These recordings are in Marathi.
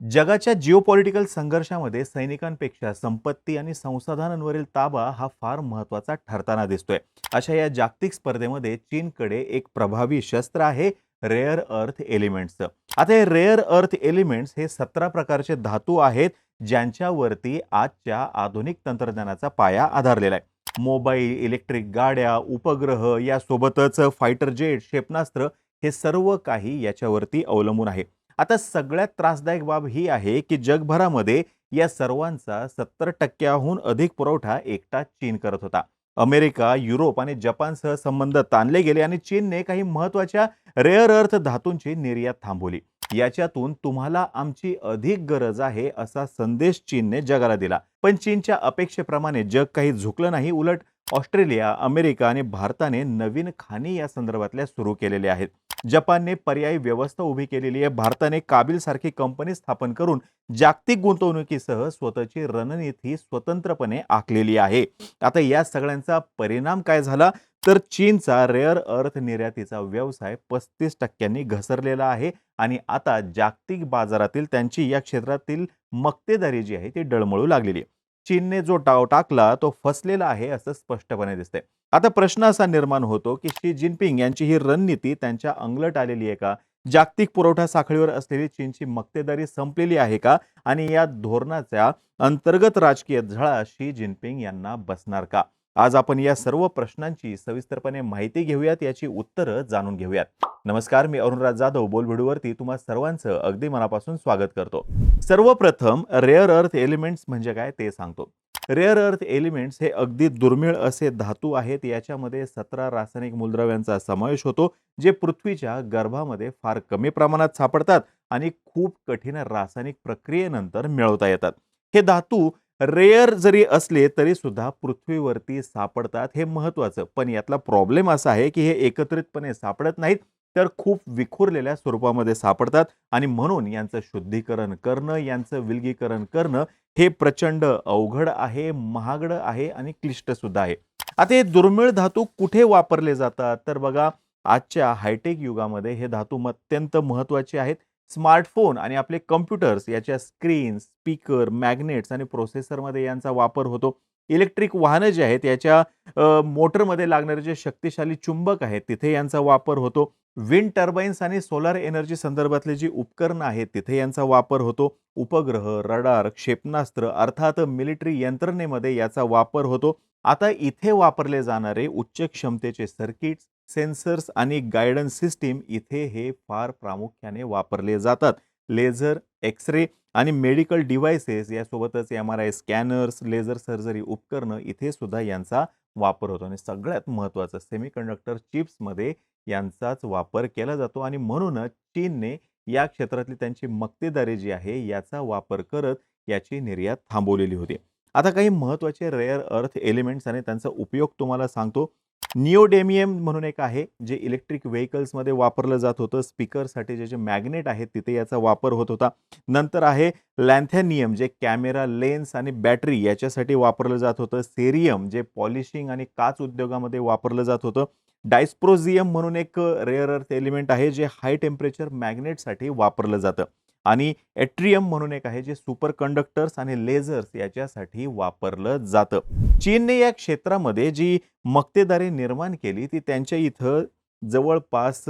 जगाच्या जिओपॉलिटिकल संघर्षामध्ये सैनिकांपेक्षा संपत्ती आणि संसाधनांवरील ताबा हा फार महत्त्वाचा ठरताना दिसतोय. अशा या जागतिक स्पर्धेमध्ये चीनकडे एक प्रभावी शस्त्र आहे रेअर अर्थ एलिमेंट्सचं आता हे रेअर अर्थ एलिमेंट्स हे सतरा प्रकारचे धातू आहेत ज्यांच्यावरती आजच्या आधुनिक तंत्रज्ञानाचा पाया आधारलेला आहे. मोबाईल इलेक्ट्रिक गाड्या उपग्रह यासोबतच फायटर जेट क्षेपणास्त्र हे सर्व काही याच्यावरती अवलंबून आहे. आता सगळ्यात त्रासदायक बाब ही आहे की जगभरामध्ये या सर्वांचा सत्तर टक्क्याहून अधिक पुरवठा एकटा चीन करत होता. अमेरिका युरोप आणि जपानसह संबंध ताणले गेले आणि चीनने काही महत्त्वाच्या रेअर अर्थ धातूंची निर्यात थांबवली. याच्यातून तुम्हाला आमची अधिक गरज आहे असा संदेश चीनने जगाला दिला. पण चीनच्या अपेक्षेप्रमाणे जग काही झुकलं नाही उलट ऑस्ट्रेलिया अमेरिका आणि भारताने नवीन खाणी या संदर्भातल्या सुरू केलेल्या आहेत. जपानने पर्यायी व्यवस्था उभी केलेली आहे. भारताने काबिलसारखी कंपनी स्थापन करून जागतिक गुंतवणुकीसह स्वतःची रणनीती स्वतंत्रपणे आखलेली आहे. आता या सगळ्यांचा परिणाम काय झाला? तर चीनचा रेअर अर्थ निर्यातीचा व्यवसाय पस्तीस टक्क्यांनी घसरलेला आहे आणि आता जागतिक बाजारातील त्यांची या क्षेत्रातील मक्तेदारी जी आहे ती डळमळू लागलेली आहे. चीनने जो डाव टाकला तो फसलेला आहे असं स्पष्टपणे दिसतंय. आता प्रश्न असा निर्माण होतो की शी जिनपिंग यांची ही रणनीती त्यांच्या अंगलट आलेली आहे का? जागतिक पुरवठा साखळीवर असलेली चीनची मक्तेदारी संपलेली आहे का? आणि या धोरणाच्या अंतर्गत राजकीय झळा शी जिनपिंग यांना बसणार का? आज आपण या सर्व प्रश्नांची सविस्तरपणे माहिती घेऊयात याची उत्तरं जाणून घेऊयात. नमस्कार मी अरुणराज जाधव बोलभिडूवरती तुम्हा सर्वांचं अगदी मनापासून स्वागत करतो. सर्वप्रथम रेअर अर्थ एलिमेंट्स म्हणजे काय ते सांगतो. रेअर अर्थ एलिमेंट्स हे अगदी दुर्मिळ असे धातू आहेत याच्यामध्ये सतरा रासायनिक मूलद्रव्यांचा समावेश होतो जे पृथ्वीच्या गर्भामध्ये फार कमी प्रमाणात सापडतात आणि खूप कठीण रासायनिक प्रक्रियेनंतर मिळवता येतात. हे धातू रेअर जरी असले तरी सुद्धा पृथ्वीवरती सापडतात हे महत्वाचं पण यातला प्रॉब्लेम असा आहे की हे एकत्रितपणे सापडत नाहीत तर खूप विखुरलेल्या स्वरूपामध्ये सापडतात आणि म्हणून यांचं शुद्धीकरण करणं यांचं विलगीकरण करणं हे प्रचंड अवघड आहे महागड आहे आणि क्लिष्टसुद्धा आहे. आता हे दुर्मिळ धातू कुठे वापरले जातात? तर बघा आजच्या हायटेक युगामध्ये हे धातू अत्यंत महत्त्वाचे आहेत. स्मार्टफोन आणि आपले कम्प्युटर्स याच्या स्क्रीन स्पीकर मॅग्नेट्स आणि प्रोसेसरमध्ये यांचा वापर होतो. इलेक्ट्रिक वाहनं जे आहेत याच्या मोटरमध्ये लागणारे जे शक्तिशाली चुंबक आहेत तिथे यांचा वापर होतो. विंड टर्बाईन्स आणि सोलार एनर्जी संदर्भातले जी उपकरणं आहेत तिथे यांचा वापर होतो. उपग्रह रडार क्षेपणास्त्र अर्थात मिलिटरी यंत्रणेमध्ये याचा वापर होतो. आता इथे वापरले जाणारे उच्च क्षमतेचे सर्किट्स सेन्सर्स आणि गायडन्स सिस्टीम इथे हे फार प्रामुख्याने वापरले जातात. लेझर एक्स रे आणि मेडिकल डिव्हायसेस यासोबतच M R I scanners laser surgery उपकरणं इथे सुद्धा यांचा वापर होतो. आणि सगळ्यात महत्त्वाचं सेमीकंडक्टर चिप्समध्ये यांचाच वापर केला जातो. आणि म्हणूनच चीनने या क्षेत्रातली त्यांची मक्तेदारी जी आहे याचा वापर करत याची निर्यात थांबवलेली होती. आता काही महत्त्वाचे रेअर अर्थ एलिमेंट्स आणि त्यांचा उपयोग तुम्हाला सांगतो. निओडेमियम म्हणून एक आहे जे इलेक्ट्रिक व्हेकल्समध्ये वापरलं जात होतं. स्पीकरसाठी जे जे मॅग्नेट आहेत तिथे याचा वापर होत होता. नंतर आहे लॅन्थॅनियम जे कॅमेरा लेन्स आणि बॅटरी याच्यासाठी वापरलं जात होतं. सेरियम जे पॉलिशिंग आणि काच उद्योगामध्ये वापरलं जात होतं. डायस्प्रोझियम म्हणून एक रेअर अर्थ एलिमेंट आहे जे हाय टेम्परेचर मॅग्नेटसाठी वापरलं जातं. आणि एट्रियम म्हणून एक आहे जे सुपर कंडक्टर्स आणि लेझर्स याच्यासाठी वापरलं जातं. चीनने या क्षेत्रामध्ये जी मक्तेदारी निर्माण केली ती त्यांच्या इथं जवळपास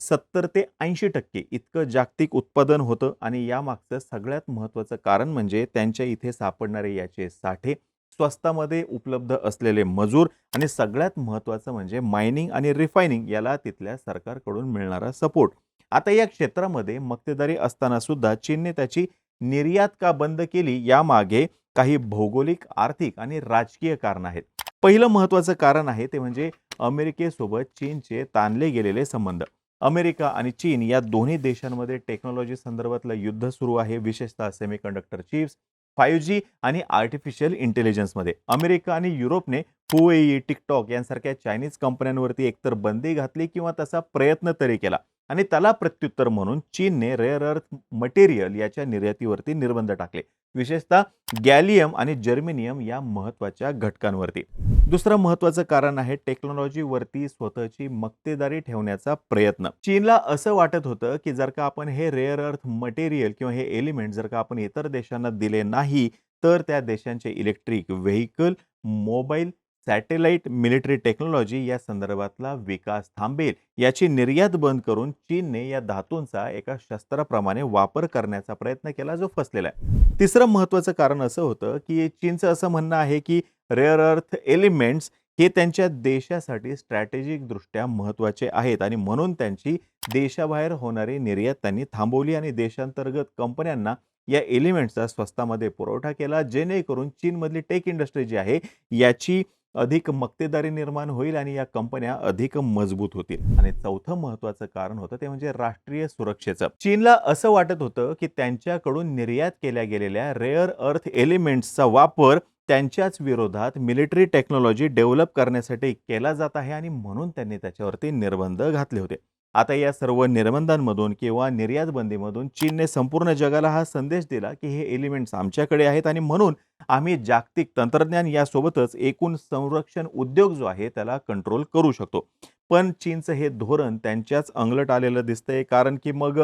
सत्तर ते ऐंशी टक्के इतकं जागतिक उत्पादन होतं आणि यामागचं सगळ्यात महत्त्वाचं कारण म्हणजे त्यांच्या इथे सापडणारे याचे साठे स्वस्तामध्ये उपलब्ध असलेले मजूर आणि सगळ्यात महत्त्वाचं म्हणजे मायनिंग आणि रिफायनिंग याला तिथल्या सरकारकडून मिळणारा सपोर्ट. आता या क्षेत्रामध्ये मक्तेदारी असताना सुद्धा चीनने त्याची निर्यात का बंद केली यामागे काही भौगोलिक आर्थिक आणि राजकीय कारण आहेत. पहिलं महत्त्वाचं कारण आहे ते म्हणजे अमेरिकेसोबत चीनचे ताणले गेलेले संबंध. अमेरिका आणि चीन या दोन्ही देशांमध्ये टेक्नॉलॉजी संदर्भातलं युद्ध सुरू आहे विशेषतः सेमीकंडक्टर चिप्स फायव्ह जी आणि आर्टिफिशियल इंटेलिजन्समध्ये अमेरिका आणि युरोपने हुएई टिकटॉक यांसारख्या चायनीज कंपन्यांवरती एकतर बंदी घातली किंवा तसा प्रयत्न तरी केला. आणि त्याला प्रत्युत्तर म्हणून चीनने रेअर अर्थ मटेरियल याच्या निर्यातीवरती निर्बंध टाकले. विशेषतः गॅलियम आणि जर्मेनियम या महत्त्वाच्या घटकांवरती. दुसरं महत्वाचं कारण आहे टेक्नॉलॉजीवरती स्वतःची मक्तेदारी ठेवण्याचा प्रयत्न. चीनला असं वाटत होतं की जर का आपण हे रेअर अर्थ मटेरियल किंवा हे एलिमेंट जर का आपण इतर देशांना दिले नाही तर त्या देशांचे electric vehicle mobile satellite military technology या संदर्भातला विकास थांबेल याची निर्यात बंद करून चीनने या धातूंचा एका शस्त्राप्रमाणे वापर करण्याचा प्रयत्न केला जो फसलेला आहे. तिसरं महत्त्वाचं कारण असं होतं की चीनचं असं म्हणणं आहे की रेअर अर्थ एलिमेंट्स हे त्यांच्या देशासाठी स्ट्रॅटेजिकदृष्ट्या महत्त्वाचे आहेत आणि म्हणून त्यांची देशाबाहेर होणारी निर्यात त्यांनी थांबवली आणि देशांतर्गत कंपन्यांना या एलिमेंट्सचा स्वस्तामध्ये पुरवठा केला जेणेकरून चीनमधली टेक इंडस्ट्री जी आहे याची अधिक मक्तेदारी निर्माण होईल आणि या कंपन्या अधिक मजबूत होतील. आणि चौथं महत्वाचं कारण होतं ते म्हणजे राष्ट्रीय सुरक्षेचं. चीनला असं वाटत होतं की त्यांच्याकडून निर्यात केल्या गेलेल्या रेअर अर्थ एलिमेंट्सचा वापर त्यांच्याच विरोधात मिलिटरी टेक्नॉलॉजी डेव्हलप करण्यासाठी केला जात आहे आणि म्हणून त्यांनी त्याच्यावरती निर्बंध घातले होते. आता या सर्व निर्बंधांमधून किंवा निर्यात बंदीमधून चीनने संपूर्ण जगाला हा संदेश दिला की हे एलिमेंट्स आमच्याकडे आहेत आणि म्हणून आम्ही जागतिक तंत्रज्ञान यासोबतच एकूण संरक्षण उद्योग जो आहे त्याला कंट्रोल करू शकतो. पण चीनचं हे धोरण त्यांच्याच अंगलट आलेलं दिसतंय कारण की मग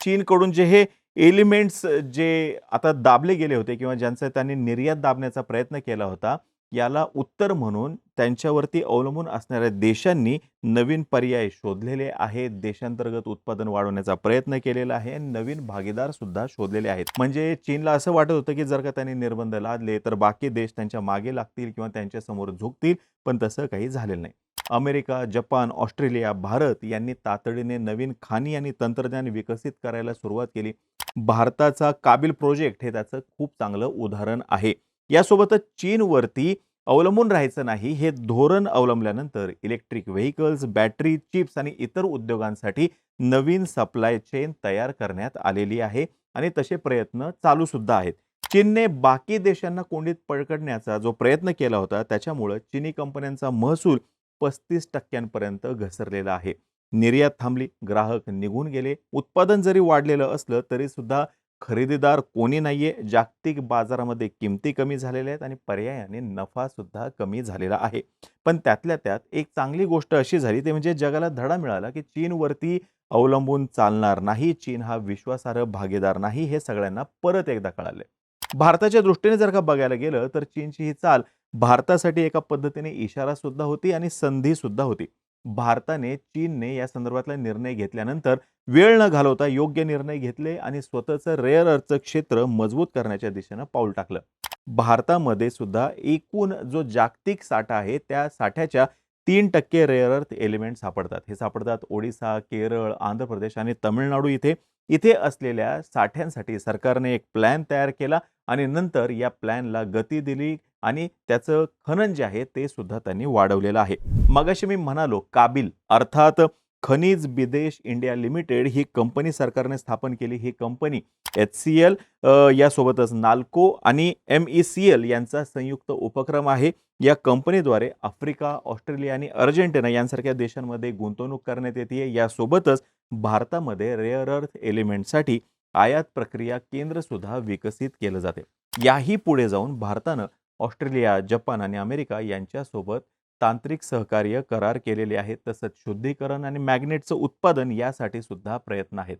चीनकडून जे हे एलिमेंट्स जे आता दाबले गेले होते किंवा ज्यांचा त्यांनी निर्यात दाबण्याचा प्रयत्न केला होता याला उत्तर म्हणून त्यांच्यावरती अवलंबून असणाऱ्या देशांनी नवीन पर्याय शोधलेले आहेत. देशांतर्गत उत्पादन वाढवण्याचा प्रयत्न केलेला आहे. आणि नवीन भागीदार सुद्धा शोधलेले आहेत. म्हणजे चीनला असं वाटत होतं की जर का त्यांनी निर्बंध लादले तर बाकी देश त्यांच्या मागे लागतील किंवा त्यांच्यासमोर झुकतील पण तसं काही झालेलं नाही. अमेरिका जपान ऑस्ट्रेलिया भारत यांनी तातडीने नवीन खाणी आणि तंत्रज्ञान विकसित करायला सुरुवात केली. भारताचा काबिल प्रोजेक्ट हे त्याचं खूप चांगलं उदाहरण आहे. यासोबतच चीनवरती अवलंबून राहायचं नाही हे धोरण अवलंबल्यानंतर इलेक्ट्रिक व्हेकल्स बॅटरी चिप्स आणि इतर उद्योगांसाठी नवीन सप्लाय चेन तयार करण्यात आलेली आहे आणि तसे प्रयत्न चालू सुद्धा आहेत. चीनने बाकी देशांना कोंडीत पळकडण्याचा जो प्रयत्न केला होता त्याच्यामुळं चीनी कंपन्यांचा महसूल पस्तीस टक्क्यांपर्यंत घसरलेला आहे. निर्यात थांबली ग्राहक निघून गेले उत्पादन जरी वाढलेलं असलं तरी सुद्धा खरेदीदार कोणी नाही आहे जागतिक बाजारामध्ये किमती कमी झालेल्या आहेत आणि पर्यायाने नफासुद्धा कमी झालेला आहे. पण त्यातल्या त्यात एक चांगली गोष्ट अशी झाली ते म्हणजे जगाला धडा मिळाला की चीनवरती अवलंबून चालणार नाही चीन हा विश्वासार्ह भागीदार नाही हे सगळ्यांना परत एकदा कळाले भारताच्या दृष्टीने जर का बघायला गेलं तर चीनची ही चाल भारतासाठी एका पद्धतीने इशारा सुद्धा होती आणि संधी सुद्धा होती. भारताने चीनने या संदर्भातला निर्णय घेतल्यानंतर वेळ न घालवता योग्य निर्णय घेतले आणि स्वतःचं रेअर अर्थचं क्षेत्र मजबूत करण्याच्या दिशेनं पाऊल टाकलं. भारतामध्ये सुद्धा एकूण जो जागतिक साठा आहे त्या साठ्याच्या तीन टक्के रेअर अर्थ एलिमेंट सापडतात. हे सापडतात ओडिसा केरळ आंध्र प्रदेश आणि तमिळनाडू इथे. इथे असलेल्या साठ्यांसाठी सरकारने एक प्लॅन तयार केला आणि नंतर या प्लॅनला गती दिली आणि त्याचं खनन जे आहे ते सुद्धा त्यांनी वाढवलेलं आहे. मगाशी मी म्हणालो काबिल अर्थात खनिज बिदेश इंडिया लिमिटेड ही कंपनी सरकारने स्थापन केली. ही कंपनी एच सी एल यासोबतच नाल्को आणि एम ई सी एल यांचा संयुक्त उपक्रम आहे. या कंपनीद्वारे आफ्रिका ऑस्ट्रेलिया आणि अर्जेंटिना यांसारख्या देशांमध्ये गुंतवणूक करण्यात येते. यासोबतच भारतामध्ये रेअर अर्थ एलिमेंटसाठी आयात प्रक्रिया केंद्र सुद्धा विकसित केलं जाते. याही पुढे जाऊन भारतानं ऑस्ट्रेलिया जपान आणि अमेरिका यांच्यासोबत तांत्रिक सहकार्य करार केलेले आहेत. तसंच शुद्धीकरण आणि मॅग्नेटचं उत्पादन यासाठी सुद्धा प्रयत्न आहेत.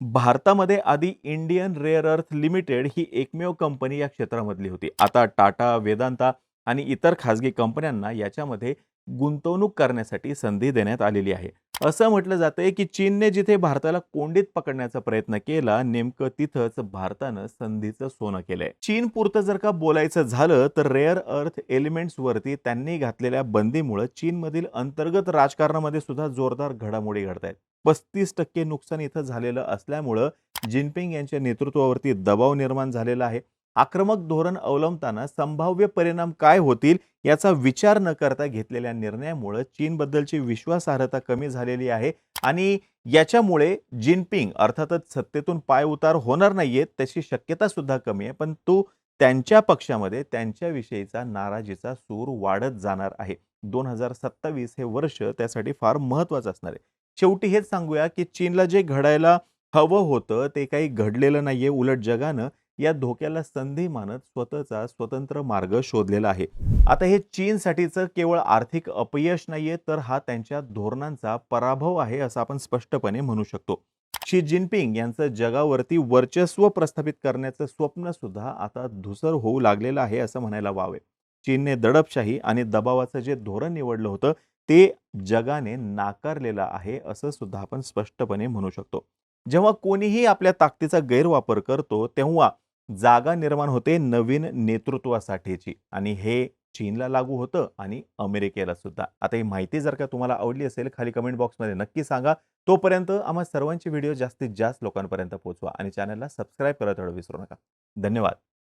भारतामध्ये आधी इंडियन रेअर अर्थ लिमिटेड ही एकमेव कंपनी या क्षेत्रामधली होती. आता टाटा वेदांता आणि इतर खाजगी कंपन्यांना याच्यामध्ये गुंतवणूक करण्यासाठी संधी देण्यात आलेली आहे. असं म्हटलं जातं आहे की चीनने जिथे भारताला कोंडीत पकडण्याचा प्रयत्न केला नेमकं तिथंच भारतानं संधीचं सोनं केलंय. चीन पुरतं जर का बोलायचं झालं तर रेअर अर्थ एलिमेंट्सवरती त्यांनी घातलेल्या बंदीमुळे चीनमधील अंतर्गत राजकारणामध्ये सुद्धा जोरदार घडामोडी घडत आहेत पस्तीस टक्के नुकसान इथं झालेलं असल्यामुळं जिनपिंग यांच्या नेतृत्वावरती दबाव निर्माण झालेला आहे. आक्रमक धोरण अवलंबताना संभाव्य परिणाम काय होतील याचा विचार न करता घेतलेल्या निर्णयामुळे चीनबद्दलची विश्वासार्हता कमी झालेली आहे आणि याच्यामुळे जिनपिंग अर्थातच सत्तेतून पाय उतार होणार नाहीयेत त्याची शक्यता सुद्धा कमी आहे. पण तो त्यांच्या पक्षामध्ये त्यांच्याविषयीचा नाराजीचा सूर वाढत जाणार आहे. दोन हजार सत्तावीस हे वर्ष त्यासाठी फार महत्वाचं असणार आहे. शेवटी हेच सांगूया की चीनला जे घडायला हवं होतं ते काही घडलेलं नाहीये. उलट जगानं या धोक्याला संधी मानत स्वतःचा स्वतंत्र मार्ग शोधलेला आहे. आता हे चीनसाठीचं केवळ आर्थिक अपयश नाहीये तर हा त्यांच्या धोरणांचा पराभव आहे असं आपण स्पष्टपणे म्हणू शकतो. शी जिनपिंग यांचं जगावरती वर्चस्व प्रस्थापित करण्याचं स्वप्न सुद्धा आता धुसर होऊ लागलेलं आहे असं म्हणायला वावे चीनने दडपशाही आणि दबावाचं जे धोरण निवडलं होतं ते जगाने नाकारलेलं आहे असं सुद्धा आपण स्पष्टपणे म्हणू शकतो. जेव्हा कोणीही आपल्या ताकदीचा गैरवापर करतो तेव्हा जागा निर्माण होते नवीन नेतृत्वासाठीची. आणि हे चीनला लागू होतं आणि अमेरिकेला सुद्धा. आता ही माहिती जर का तुम्हाला आवडली असेल खाली कमेंट बॉक्समध्ये नक्की सांगा. तोपर्यंत आम्हा सर्वांचे व्हिडिओ जास्तीत जास्त लोकांपर्यंत पोहोचवा आणि चॅनलला सबस्क्राईब करत विसरू नका. धन्यवाद.